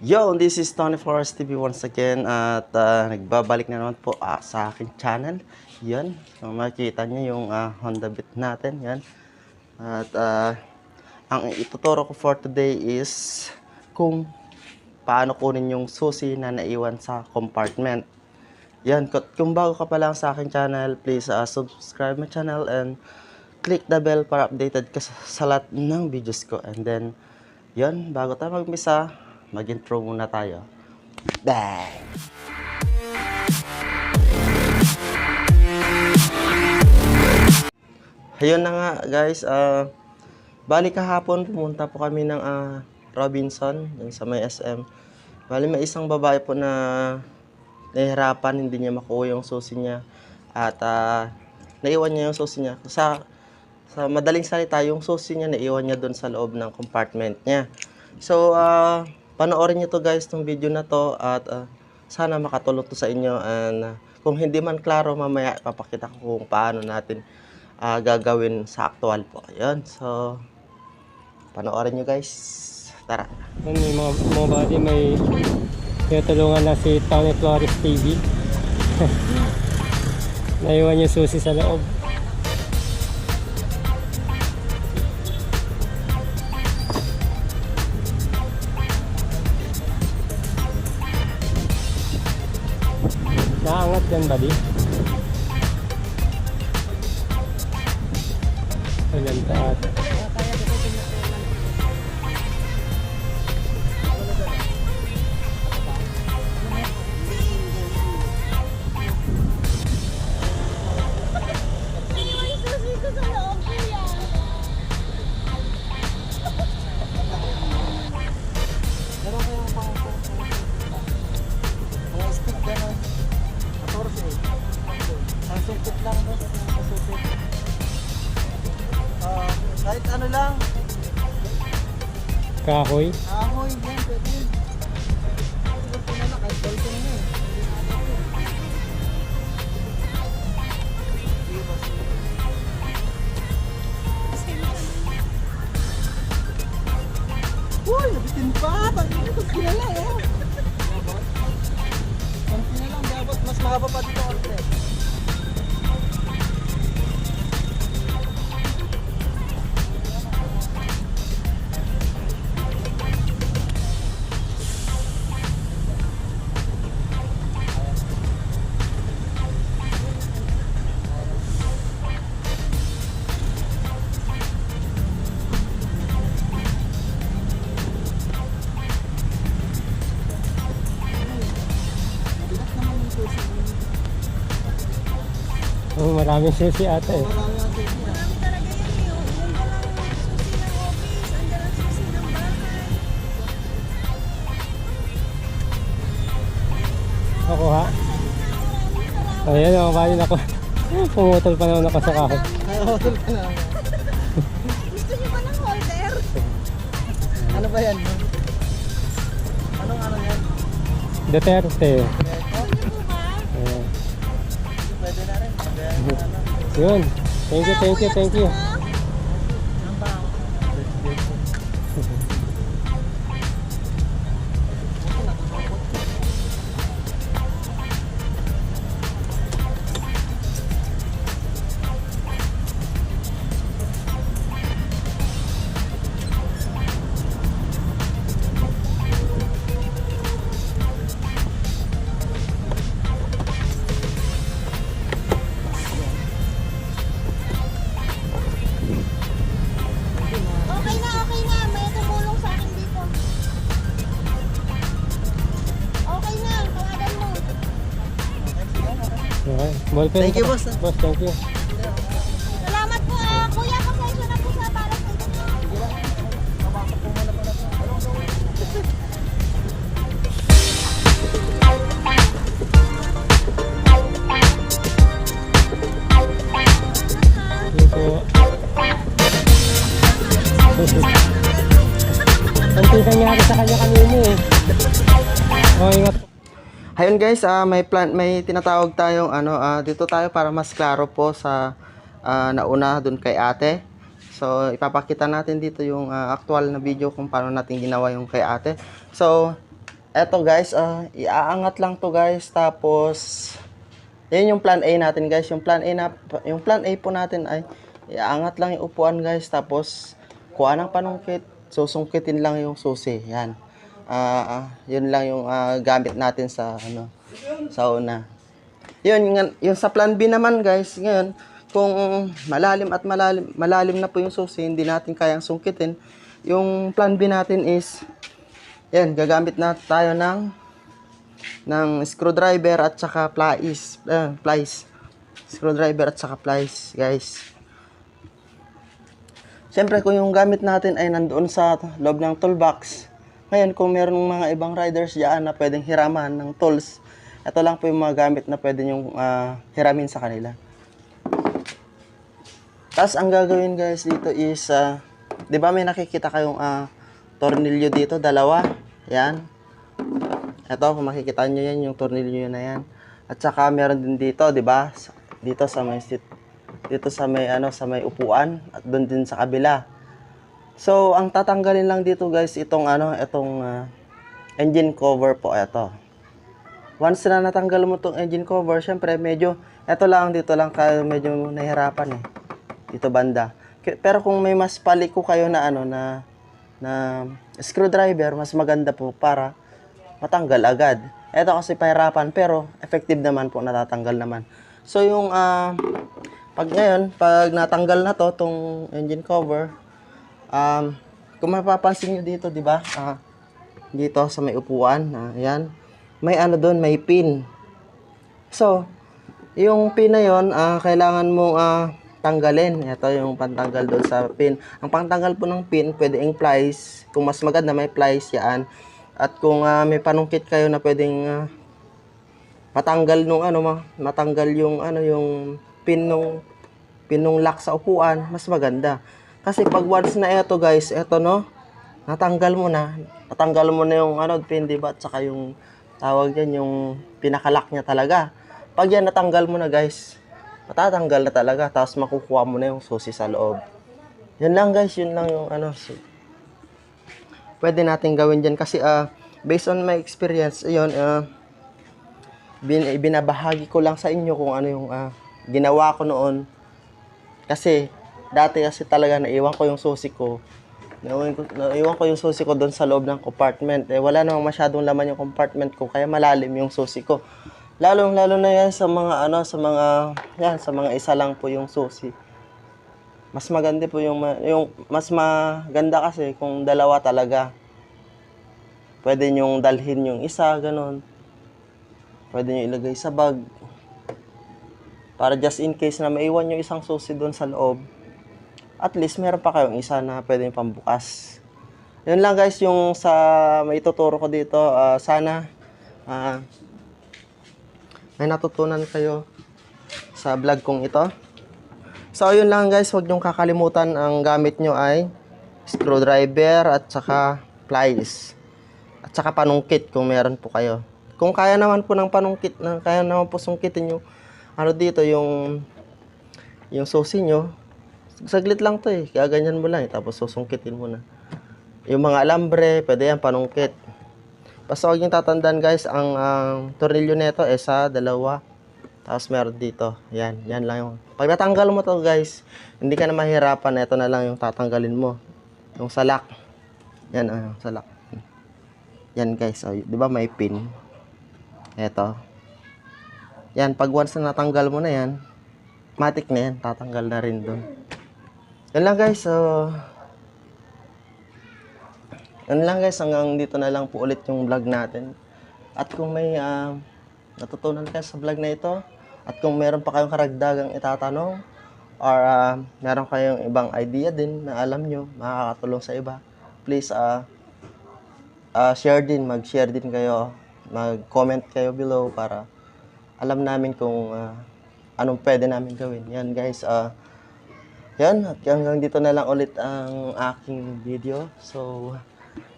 Yo, this is Tony Flores TV once again at ah, nagbabalik na naman po ah, sa aking channel. Yan, so makikita niyo yung ah, Honda Beat natin, yan. At ah, ang ituturo ko for today is kung paano kunin yung susi na naiwan sa compartment. Yan, kung- bago ka pa lang sa aking channel, please ah, subscribe my channel and click the bell para updated ka sa, sa lahat ng videos ko. And then, yan, bago tayo magmisa, mag-intro muna tayo. Bang! Ayun na nga guys, ah bali kahapon pumunta po kami ng ah, Robinson, dun sa may SM. Bali may isang babae po na nahihirapan, hindi niya makuha yung susi niya. At ah, naiwan niya yung susi niya. Sa, sa madaling salita, yung susi niya naiwan niya doon sa loob ng compartment niya. So, ah panoorin niyo to guys, tong video na to at ah, sana makatulong to sa inyo and ah, kung hindi man klaro mamaya papakita ko kung paano natin ah, gagawin sa actual po. Ayun, so panoorin niyo guys. Tara. May mga, mga body may tinutulungan na si Tony Flores TV. Naiwan yung susi sa loob. Yan, buddy. Ayan, taat. May Kahoy. Maraming susi ate. Marami talaga yun eh. Yung yung susi ng office, andyan ang susi ng bahay. Ako ha? Ayan, mga bali ako. Pumutol pa naman ako sa kahoy. Nakahotol ka na. Gusto niyo ba ng holder? Ano ba yan? Anong ano yan? Duterte. Yun. Thank you, thank you, thank you. Okay. Ballpen Thank you, boss. Boss, thank you. Salamat po ah. Kuya, pasensya na po sa para sa inyo. Hindi po. Konting nangyari sa kanya kanina eh. Oh, ingat po. Ayun guys, ah may plan may tinatawag tayong ano ah, dito tayo para mas klaro po sa ah, nauna doon kay ate. So ipapakita natin dito yung ah, actual na video kung paano natin ginawa yung kay ate. So eto guys, ah, iaangat lang to guys. Tapos, yan yung plan A natin guys. Yung plan A na, yung plan A po natin ay iaangat lang yung upuan guys. Tapos, kuha ng panungkit. Susungkitin lang yung susi. Yan. Ah, yun lang yung ah, gamit natin sa ano sa una. Yun, yung sa plan B naman guys, ngayon, kung malalim at malalim, malalim na po yung susi, hindi natin kayang sungkitin, yung plan B natin is, yan, gagamit na tayo ng, ng screwdriver at saka plies, uh, plies. Screwdriver at saka plies, guys. Siyempre, kung yung gamit natin ay nandoon sa loob ng toolbox, ngayon, kung meron mga ibang riders dyan na pwedeng hiraman ng tools, ito lang po yung mga gamit na pwede yung hiramin sa kanila. Tapos, ang gagawin guys dito is, ah, di ba may nakikita kayong ah, tornilyo dito, dalawa. Yan. Ito, kung makikita nyo yan, yung tornilyo na yan. At saka, meron din dito, di ba? Dito sa may sit, dito sa may ano, sa may upuan at doon din sa kabila. So, ang tatanggalin lang dito guys, itong ano, itong ah, engine cover po, ito. Once na natanggal mo tong engine cover, syempre medyo, ito lang, dito lang kayo medyo nahihirapan eh. Dito banda. Pero kung may mas paliko kayo na ano, na, na screwdriver, mas maganda po para matanggal agad. Ito kasi pahirapan, pero effective naman po, natatanggal naman. So yung, ah, pag ngayon, pag natanggal na to, tong engine cover, um, kung mapapansin nyo dito, di ba? Ah, dito sa may upuan, ah, ayan, may ano doon, may pin. So, yung pin na yon, ah, kailangan mong ah, tanggalin. Ito yung pantanggal doon sa pin. Ang pantanggal po ng pin, pwede yung plies. Kung mas maganda, may plies yan. At kung ah, may panungkit kayo na pwedeng ah, matanggal nung ano, ma- matanggal yung ano yung pin nung pin nung lock sa upuan, mas maganda. Kasi pag once na ito guys, ito no, natanggal mo na, natanggal mo na yung ano, pin, di ba? At saka yung tawag yan, yung pinakalock niya talaga. Pag yan natanggal mo na guys, matatanggal na talaga, tapos makukuha mo na yung susi sa loob. Yan lang guys, yun lang yung ano, si- pwede natin gawin dyan. Kasi ah, based on my experience, ayun, ah, bin, binabahagi ko lang sa inyo kung ano yung ah, ginawa ko noon. Kasi, dati kasi talaga naiwan ko yung susi ko. Naiwan ko, naiwan ko yung susi ko doon sa loob ng compartment. Eh, wala namang masyadong laman yung compartment ko, kaya malalim yung susi ko. Lalo, lalo na yan sa mga, ano, sa mga, yan, sa mga isa lang po yung susi. Mas maganda po yung, yung, mas maganda kasi kung dalawa talaga. Pwede nyong dalhin yung isa, ganun. Pwede nyo ilagay sa bag. Para just in case na maiwan yung isang susi doon sa loob, at least meron pa kayong isa na pwede yung pambukas. Yun lang guys yung sa may tuturo ko dito. Ah, sana ah, may natutunan kayo sa vlog kong ito. So yun lang guys, huwag niyong kakalimutan ang gamit nyo ay screwdriver at saka plies. At saka panungkit kung meron po kayo. Kung kaya naman po ng panungkit, na kaya naman po sungkitin yung ano dito, yung yung susi nyo, saglit lang to eh. Kaya ganyan mo lang eh. Tapos susungkitin mo na. Yung mga alambre, pwede yan, panungkit. Basta huwag yung tatandaan guys, ang ang tornilyo nito eh sa dalawa. Tapos meron dito. Yan, yan lang yung. Pag natanggal mo to guys, hindi ka na mahirapan. Ito na lang yung tatanggalin mo. Yung salak. Yan, ah, yung salak. Yan guys, oh, di ba may pin? Ito. Yan, pag once na natanggal mo na yan, matik na yan, tatanggal na rin doon. Yan lang guys, so... Yan lang guys, hanggang dito na lang po ulit yung vlog natin. At kung may ah, natutunan kayo sa vlog na ito, at kung meron pa kayong karagdagang itatanong, or ah, meron kayong ibang idea din na alam nyo, makakatulong sa iba, please ah ah, share din, mag-share din kayo, mag-comment kayo below para alam namin kung ah, anong pwede namin gawin. Yan guys, ah yan, at hanggang dito na lang ulit ang aking video. So,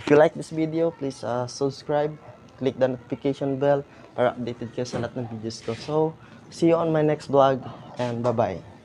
if you like this video, please ah, subscribe, click the notification bell para updated kayo sa lahat ng videos ko. So, see you on my next vlog and bye-bye.